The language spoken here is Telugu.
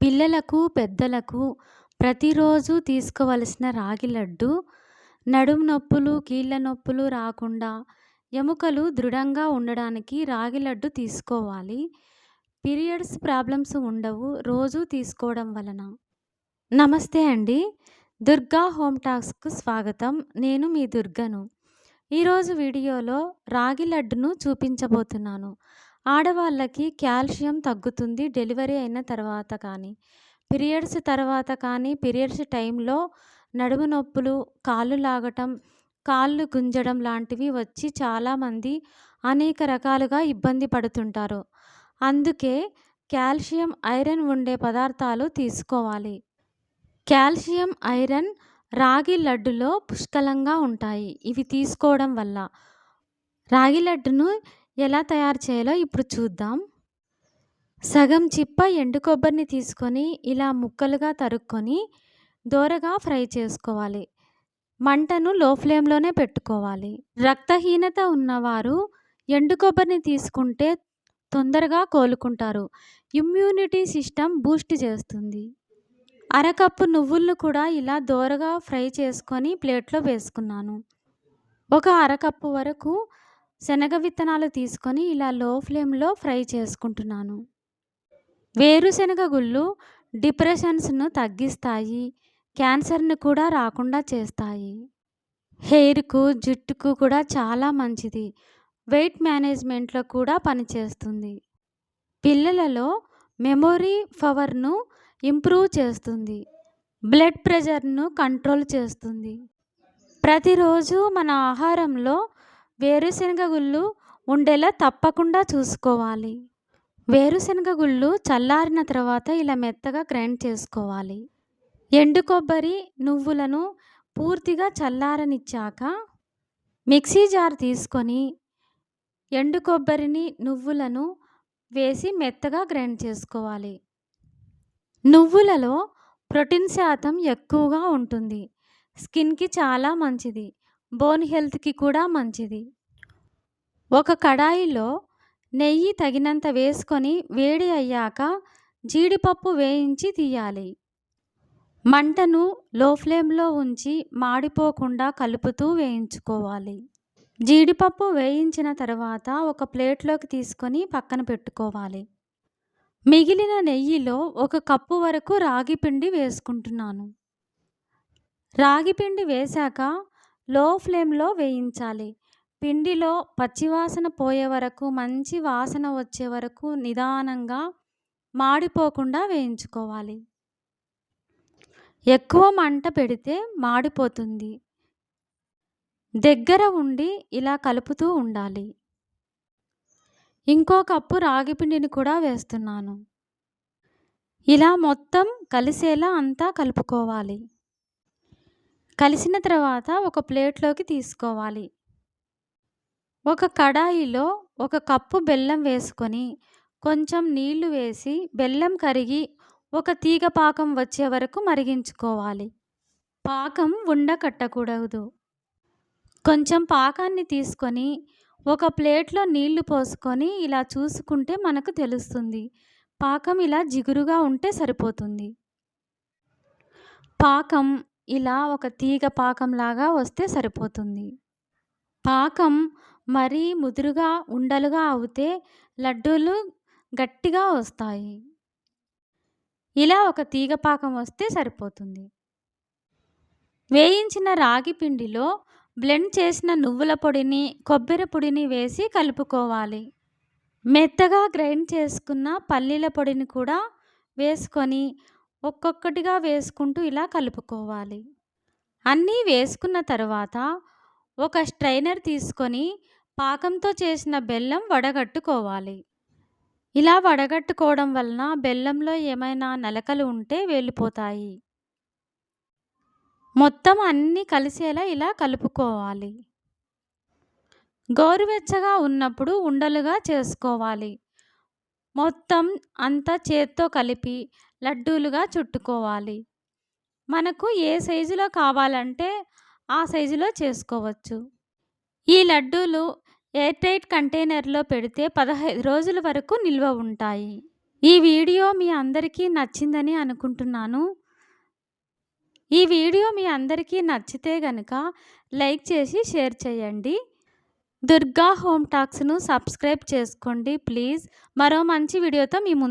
పిల్లలకు, పెద్దలకు ప్రతిరోజు తీసుకోవలసిన రాగి లడ్డు నడుము నొప్పులు, కీళ్ళ నొప్పులు రాకుండా ఎముకలు దృఢంగా ఉండడానికి రాగి లడ్డు తీసుకోవాలి. పీరియడ్స్ ప్రాబ్లమ్స్ ఉండవు రోజు తీసుకోవడం వలన. నమస్తే అండి. దుర్గా హోమ్ టాక్స్‌కు స్వాగతం. నేను మీ దుర్గను. ఈరోజు వీడియోలో రాగి లడ్డును చూపించబోతున్నాను. ఆడవాళ్ళకి కాల్షియం తగ్గుతుంది డెలివరీ అయిన తర్వాత కానీ, పీరియడ్స్ తర్వాత కానీ, పీరియడ్స్ టైంలో నడుము నొప్పులు, కాళ్ళు లాగటం, కాళ్ళు గుంజడం లాంటివి వచ్చి చాలామంది అనేక రకాలుగా ఇబ్బంది పడుతుంటారు. అందుకే కాల్షియం, ఐరన్ ఉండే పదార్థాలు తీసుకోవాలి. కాల్షియం, ఐరన్ రాగి లడ్డులో పుష్కలంగా ఉంటాయి. ఇవి తీసుకోవడం వల్ల. రాగి లడ్డును ఎలా తయారు చేయాలో ఇప్పుడు చూద్దాం. సగం చిప్ప ఎండు కొబ్బరిని తీసుకొని ఇలా ముక్కలుగా తరుక్కొని దోరగా ఫ్రై చేసుకోవాలి. మంటను లో ఫ్లేమ్‌లోనే పెట్టుకోవాలి. రక్తహీనత ఉన్నవారు ఎండు కొబ్బరిని తీసుకుంటే తొందరగా కోలుకుంటారు. ఇమ్యూనిటీ సిస్టమ్ బూస్ట్ చేస్తుంది. అరకప్పు నువ్వులను కూడా ఇలా దోరగా ఫ్రై చేసుకొని ప్లేట్‌లో వేసుకున్నాను. ఒక అరకప్పు వరకు శనగ విత్తనాలు తీసుకొని ఇలా లో ఫ్లేమ్‌లో ఫ్రై చేసుకుంటున్నాను. వేరుశనగ గుళ్ళు డిప్రెషన్స్‌ను తగ్గిస్తాయి. క్యాన్సర్‌ను కూడా రాకుండా చేస్తాయి. హెయిర్‌కు, జుట్టుకు కూడా చాలా మంచిది. వెయిట్ మేనేజ్‌మెంట్‌లో కూడా పనిచేస్తుంది. పిల్లలలో మెమొరీ పవర్‌ను ఇంప్రూవ్ చేస్తుంది. బ్లడ్ ప్రెషర్‌ను కంట్రోల్ చేస్తుంది. ప్రతిరోజు మన ఆహారంలో వేరుశనగ గుళ్ళు ఉండేలా తప్పకుండా చూసుకోవాలి. వేరుశనగ గుళ్ళు చల్లారిన తర్వాత ఇలా మెత్తగా గ్రైండ్ చేసుకోవాలి. ఎండు కొబ్బరి, నువ్వులను పూర్తిగా చల్లారనిచ్చాక మిక్సీ జార్ తీసుకొని ఎండు కొబ్బరిని, నువ్వులను వేసి మెత్తగా గ్రైండ్ చేసుకోవాలి. నువ్వులలో ప్రోటీన్ శాతం ఎక్కువగా ఉంటుంది. స్కిన్‌కి చాలా మంచిది. బోన్ హెల్త్‌కి కూడా మంచిది. ఒక కడాయిలో నెయ్యి తగినంత వేసుకొని వేడి అయ్యాక జీడిపప్పు వేయించి తీయాలి. మంటను లో ఫ్లేమ్‌లో ఉంచి మాడిపోకుండా కలుపుతూ వేయించుకోవాలి. జీడిపప్పు వేయించిన తర్వాత ఒక ప్లేట్‌లోకి తీసుకొని పక్కన పెట్టుకోవాలి. మిగిలిన నెయ్యిలో ఒక కప్పు వరకు రాగి పిండి వేసుకుంటున్నాను. రాగి పిండి వేశాక లో ఫ్లేమ్‌లో వేయించాలి. పిండిలో పచ్చివాసన పోయే వరకు మంచి వాసన వచ్చే వరకు నిదానంగా మాడిపోకుండా వేయించుకోవాలి. ఎక్కువ మంట పెడితే మాడిపోతుంది. దగ్గర ఉండి ఇలా కలుపుతూ ఉండాలి. ఇంకో కప్పు రాగి పిండిని కూడా వేస్తున్నాను. ఇలా మొత్తం కలిసేలా అంతా కలుపుకోవాలి. కలిసిన తర్వాత ఒక ప్లేట్‌లోకి తీసుకోవాలి. ఒక కడాయిలో ఒక కప్పు బెల్లం వేసుకొని కొంచెం నీళ్ళు వేసి బెల్లం కరిగి ఒక తీగ పాకం వచ్చే వరకు మరిగించుకోవాలి. పాకం ఉండ కట్టకూడదు. కొంచెం పాకాన్ని తీసుకొని ఒక ప్లేట్‌లో నీళ్ళు పోసుకొని ఇలా చూసుకుంటే మనకు తెలుస్తుంది. పాకం ఇలా జిగురుగా ఉంటే సరిపోతుంది. పాకం ఇలా ఒక తీగ పాకంలాగా వస్తే సరిపోతుంది. పాకం మరీ ముదురుగా ఉండలుగా అవుతే లడ్డూలు గట్టిగా వస్తాయి. ఇలా ఒక తీగ పాకం వస్తే సరిపోతుంది. వేయించిన రాగి పిండిలో బ్లెండ్ చేసిన నువ్వుల పొడిని, కొబ్బరి పొడిని వేసి కలుపుకోవాలి. మెత్తగా గ్రైండ్ చేసుకున్న పల్లీల పొడిని కూడా వేసుకొని ఒక్కొక్కటిగా వేసుకుంటూ ఇలా కలుపుకోవాలి. అన్నీ వేసుకున్న తర్వాత ఒక స్ట్రైనర్ తీసుకొని పాకంతో చేసిన బెల్లం వడగట్టుకోవాలి. ఇలా వడగట్టుకోవడం వలన బెల్లంలో ఏమైనా నలకలు ఉంటే వెళ్ళిపోతాయి. మొత్తం అన్నీ కలిసేలా ఇలా కలుపుకోవాలి. గోరువెచ్చగా ఉన్నప్పుడు ఉండలుగా చేసుకోవాలి. మొత్తం అంతా చేత్తో కలిపి లడ్డూలుగా చుట్టుకోవాలి. మనకు ఏ సైజులో కావాలంటే ఆ సైజులో చేసుకోవచ్చు. ఈ లడ్డూలు ఎయిర్ టైట్ కంటైనర్‌లో పెడితే 15 రోజుల వరకు నిల్వ ఉంటాయి. ఈ వీడియో మీ అందరికీ నచ్చిందని అనుకుంటున్నాను. ఈ వీడియో మీ అందరికీ నచ్చితే గనుక లైక్ చేసి షేర్ చేయండి. దుర్గా హోమ్ టాక్స్‌ను సబ్స్క్రైబ్ చేసుకోండి ప్లీజ్. మరో మంచి వీడియోతో మీ ముందు